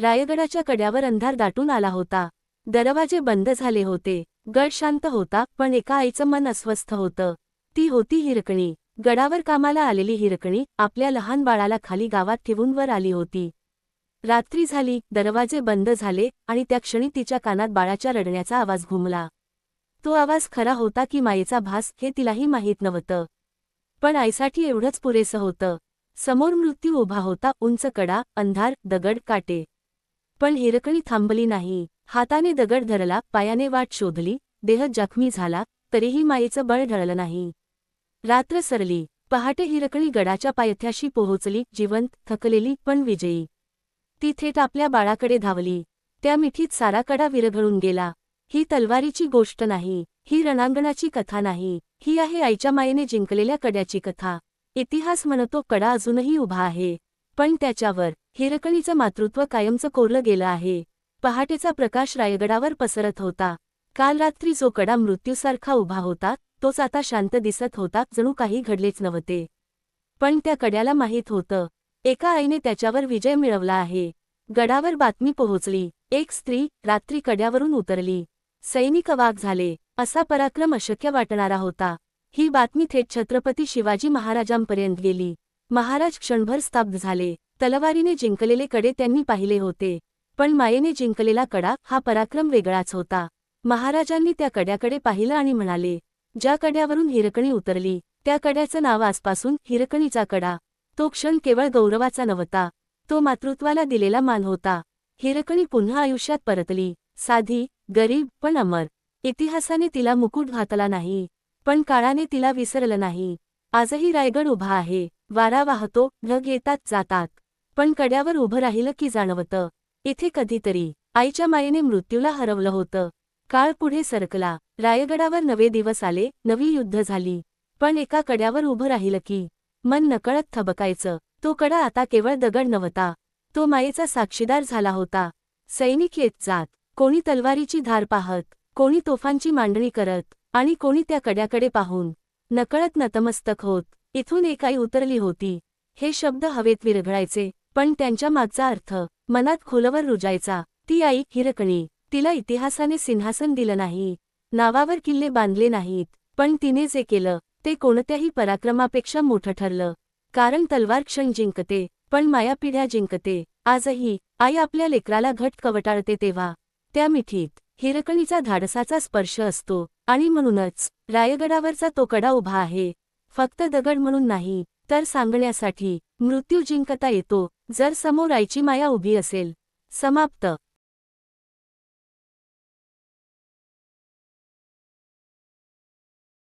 रायगडाच्या कड्यावर अंधार दाटून आला होता. दरवाजे बंद झाले होते. गड शांत होता पण एका आईचं मन अस्वस्थ होतं. ती होती हिरकणी. गडावर कामाला आलेली हिरकणी आपल्या लहान बाळाला खाली गावात ठेवून वर आली होती. रात्री झाली दरवाजे बंद झाले आणि त्या क्षणी तिच्या कानात बाळाच्या रडण्याचा आवाज घुमला. तो आवाज खरा होता की मायेचा भास हे तिलाही माहीत नव्हतं. पण आईसाठी एवढंच पुरेसं होतं. समोर मृत्यू उभा होता उंच कडा अंधार दगड काटे. पण हिरकणी थांबली नाही. हाताने दगड धरला पायाने वाट शोधली देह जखमी झाला तरीही मायेचं बळ ढळलं नाही. रात्र सरली. पहाटे हिरकणी गडाच्या पायथ्याशी पोहोचली जिवंत थकलेली पण विजयी. ती थेट आपल्या बाळाकडे धावली. त्या मिठीत सारा कडा विरघळून गेला. ही तलवारीची गोष्ट नाही. ही रणांगणाची कथा नाही. ही आहे आईच्या मायेने जिंकलेल्या कड्याची कथा. इतिहास म्हणतो कडा अजूनही उभा आहे. पण त्याच्यावर हिरकणीचं मातृत्व कायमचं कोरलं गेलं आहे. पहाटेचा प्रकाश रायगडावर पसरत होता. काल रात्री जो कडा मृत्यूसारखा उभा होता तोच आता शांत दिसत होता जणू काही घडलेच नव्हते. पण त्या कड्याला माहीत होतं. एका आईने त्याच्यावर विजय मिळवला आहे. गडावर बातमी पोहोचली. एक स्त्री रात्री कड्यावरून उतरली. सैनिक वाघ झाले. असा पराक्रम अशक्य वाटणारा होता. ही बातमी थेट छत्रपती शिवाजी महाराजांपर्यंत गेली. महाराज क्षणभर स्तब्ध झाले. तलवारीने जिंकलेले कडे त्यांनी पाहिले होते. पण मायेने जिंकलेला कडा हा पराक्रम वेगळाच होता. महाराजांनी त्या कड्याकडे पाहिलं आणि म्हणाले ज्या कड्यावरून हिरकणी उतरली त्या कड्याचं नाव आजपासून हिरकणीचा कडा. तो क्षण केवळ गौरवाचा नव्हता तो मातृत्वाला दिलेला मान होता. हिरकणी पुन्हा आयुष्यात परतली. साधी गरीब पण अमर. इतिहासाने तिला मुकुट घातला नाही पण काळाने तिला विसरलं नाही. आजही रायगड उभा आहे. वारा वाहतो ढग येतात जातात. पण कड्यावर उभं राहिलं की जाणवतं. इथे कधीतरी आईच्या मायेने मृत्यूला हरवलं होतं. काळ पुढे सरकला. रायगडावर नवे दिवस आले नवी युद्ध झाली. पण एका कड्यावर उभं राहिलं की मन नकळत थबकायचं. तो कडा आता केवळ दगड नव्हता. तो मायेचा साक्षीदार झाला होता. सैनिक येत जात. कोणी तलवारीची धार पाहत कोणी तोफांची मांडणी करत आणि कोणी त्या कड्याकडे पाहून. नकळत नतमस्तक होत. इथून एक आई उतरली होती. हे शब्द हवेत विरघळायचे पण त्यांच्या मागचा अर्थ मनात खोलवर रुजायचा ती आई हिरकणी तिला इतिहासाने सिंहासन दिलं नाही. नावावर किल्ले बांधले नाहीत पण तिने जे केलं ते कोणत्याही पराक्रमापेक्षा मोठं ठरलं. कारण तलवार क्षण जिंकते पण मायापिढ्या जिंकते. आजही आई आपल्या लेकराला घट कवटाळते तेव्हा त्या मिठीत हिरकणीचा धाडसाचा स्पर्श असतो. आणि म्हणूनच रायगडावरचा तो कडा उभा आहे फक्त दगड म्हणून नाही तर सांगण्यासाठी मृत्यू जिंकता येतो जर समोर आईची माया उभी असेल. समाप्त.